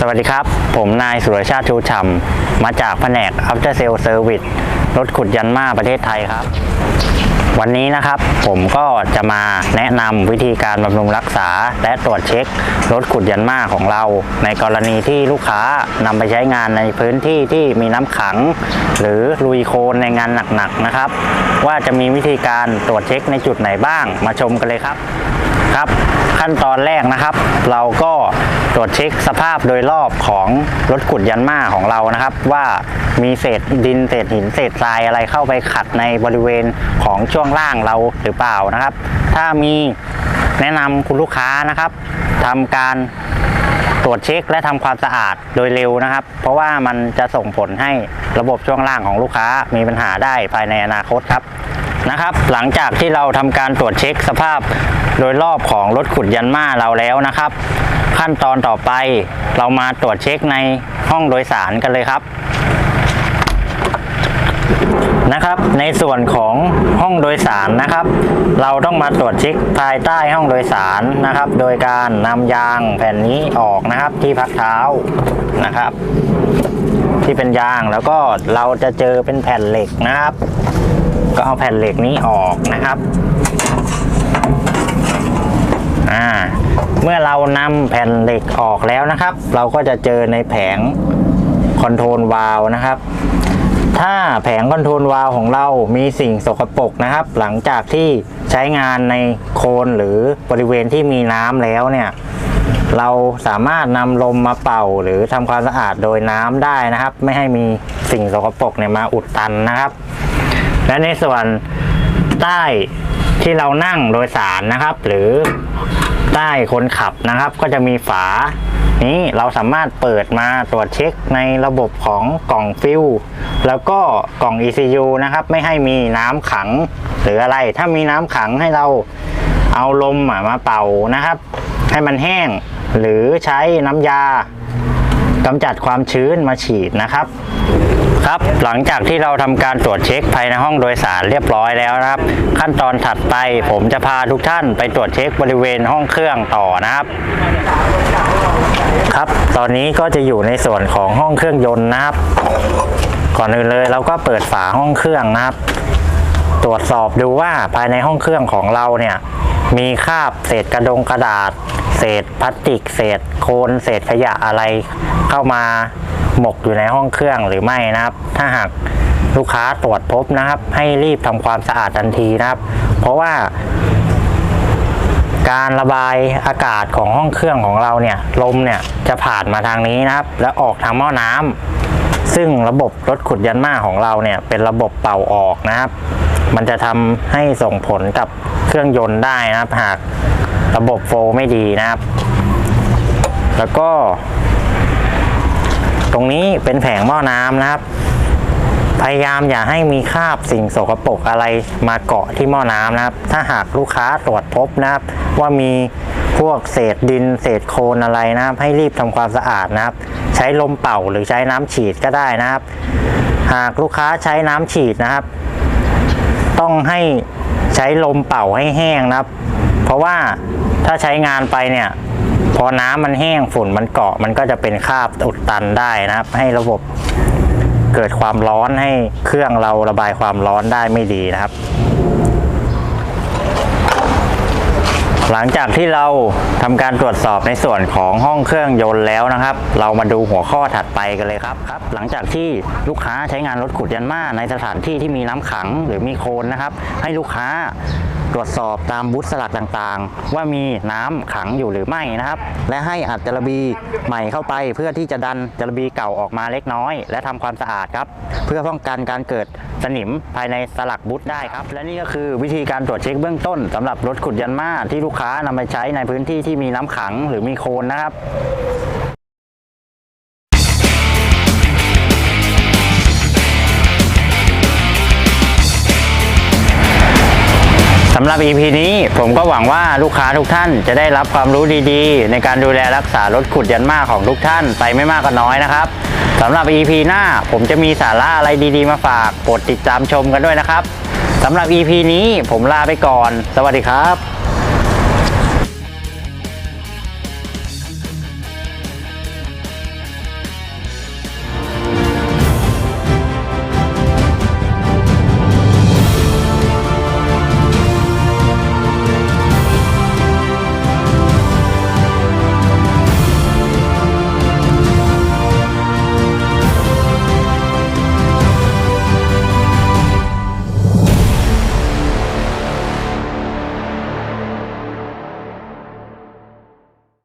สวัสดีครับ ผมนายสุรชาติชูฉำมาจากแผนก After Sale Service รถขุดยันมาประเทศไทยครับ วันนี้นะครับผมก็จะมาแนะนำวิธีการบำรุงรักษา และตรวจเช็ครถขุดยันมาของเรา ในกรณีที่ลูกค้านำไปใช้งานในพื้นที่ที่มีน้ำขัง หรือลุยโคลนในงานหนักๆนะครับ ว่าจะมีวิธีการตรวจเช็คในจุดไหนบ้างมาชมกันเลยครับ ครับขั้นตอนแรกนะครับ เราก็ตรวจเช็คสภาพโดยรอบของรถขุดยันมาของเรานะครับ ว่ามีเศษดินเศษหินเศษทรายอะไรเข้าไปขัดในบริเวณของช่วงล่างเราหรือเปล่านะครับ ถ้ามีแนะนำคุณลูกค้านะครับทำการตรวจเช็คและทำความสะอาดโดยเร็วนะครับ เพราะว่ามันจะส่งผลให้ระบบช่วงล่างของลูกค้ามีปัญหาได้ภายในอนาคตครับนะครับ หลังจากที่เราทำการตรวจเช็คสภาพ โดยรอบของรถขุดยันมาเราแล้วนะครับ ขั้นตอนต่อไปเรามาตรวจเช็คในห้องโดยสารกันเลยครับนะครับ ในส่วนของห้องโดยสารนะครับ เราต้องมาตรวจเช็คภายใต้ห้องโดยสารนะครับ โดยการนำยางแผ่นนี้ออกนะครับที่พักเท้านะครับ ที่เป็นยางแล้วก็เราจะเจอเป็นแผ่นเหล็กนะครับ ก็เอาแผ่นเหล็กนี้ออกนะครับ อ่า เมื่อเรานำแผ่นเหล็กออกแล้วนะครับ เราก็จะเจอในแผงคอนโทรลวาล์วนะครับ ถ้าแผงคอนโทรลวาล์วของเรามีสิ่งสกปรกนะครับ หลังจากที่ใช้งานในโคนหรือบริเวณที่มีน้ำแล้วเนี่ยเราสามารถนำลมมาเป่าหรือทำความสะอาดโดยน้ำได้นะครับ ไม่ให้มีสิ่งสกปรกเนี่ยมาอุดตันนะครับ และในส่วนใต้ที่เรานั่งโดยสารนะครับ หรือ ใต้คนขับนะครับ ก็จะมีฝา นี้เราสามารถเปิดมาตรวจเช็คในระบบของกล่องฟิวแล้วก็กล่อง ECU นะครับ ไม่ให้มีน้ำขังหรืออะไร ถ้ามีน้ำขังให้เราเอาลมมาเป่านะครับ ให้มันแห้งหรือใช้น้ำยากำจัดความชื้นมาฉีดนะครับ ครับหลังจากที่เราทำการตรวจเช็คภายในห้องโดยสารเรียบร้อยแล้วนะครับ ขั้นตอนถัดไปผมจะพาทุกท่านไปตรวจเช็คบริเวณห้องเครื่องต่อนะครับ ครับตอนนี้ก็จะอยู่ในส่วนของห้องเครื่องยนต์นะครับ ก่อนอื่นเลยเราก็เปิดฝาห้องเครื่องนะครับ ตรวจสอบดูว่าภายในห้องเครื่องของเราเนี่ยมีคราบเศษกระดงกระดาษ เศษพลาสติก เศษโคลนเศษขยะอะไรเข้ามา หมกอยู่ในห้องเครื่องหรือไม่นะครับ ถ้าหากลูกค้าตรวจพบนะครับ ให้รีบทำความสะอาดทันทีนะครับ เพราะว่า การระบายอากาศของห้องเครื่องของเราเนี่ยลมเนี่ยจะผ่านมาทางนี้นะครับ แล้วออกทางหม้อน้ำซึ่งระบบรถขุดยันมาของเราเนี่ย เป็นระบบเป่าออกนะครับ มันจะทำให้ส่งผลกับเครื่องยนต์ได้นะครับ หากระบบโฟลไม่ดีนะครับ แล้วก็ ตรงนี้เป็นแผงหม้อน้ำนะครับ พยายามอย่าให้มีคราบสิ่งสกปรกอะไรมาเกาะที่หม้อน้ำนะครับ ถ้าหากลูกค้าตรวจพบนะครับ ว่ามีพวกเศษดินเศษโคลนอะไรนะครับ ให้รีบทำความสะอาดนะครับ ใช้ลมเป่าหรือใช้น้ำฉีดก็ได้นะครับ หากลูกค้าใช้น้ำฉีดนะครับ ต้องให้ใช้ลมเป่าให้แห้งนะครับ เพราะว่าถ้าใช้งานไปเนี่ย พอน้ำมันแห้งฝุ่นมันเกาะมันก็จะเป็นคราบอุดตันได้นะครับ ให้ระบบเกิดความร้อนให้เครื่องเราระบายความร้อนได้ไม่ดีนะครับ หลังจากที่เราทำการตรวจสอบในส่วนของห้องเครื่องยนต์แล้วนะครับ เรามาดูหัวข้อถัดไปกันเลยครับครับ หลังจากที่ลูกค้าใช้งานรถขุดยันมาในสถานที่ที่มีน้ำขังหรือมีโคลนนะครับ ให้ลูกค้า ตรวจสอบตามบูธสลักต่างๆ ว่ามีน้ำขังอยู่หรือไม่นะครับ และให้อัดจระบีใหม่เข้าไป เพื่อที่จะดันจระบีเก่าออกมาเล็กน้อย และทำความสะอาดครับ เพื่อป้องกันการเกิดสนิมภายในสลักบูธได้ครับ และนี่ก็คือวิธีการตรวจเช็คเบื้องต้นสำหรับรถขุดยันมาที่ลูกค้านำไปใช้ในพื้นที่ที่มีน้ำขังหรือมีโคลนนะครับ สำหรับ EP นี้ผมก็หวังว่าลูกค้าทุกท่านจะได้รับความรู้ดีๆ ในการดูแลรักษารถขุดยันมาของทุกท่านไปไม่มากก็น้อยนะครับสำหรับ EP หน้าผมจะมีสาระอะไรดีๆ มาฝากโปรดติดตามชมกันด้วยนะครับสำหรับ EP นี้ผมลาไปก่อน สวัสดีครับ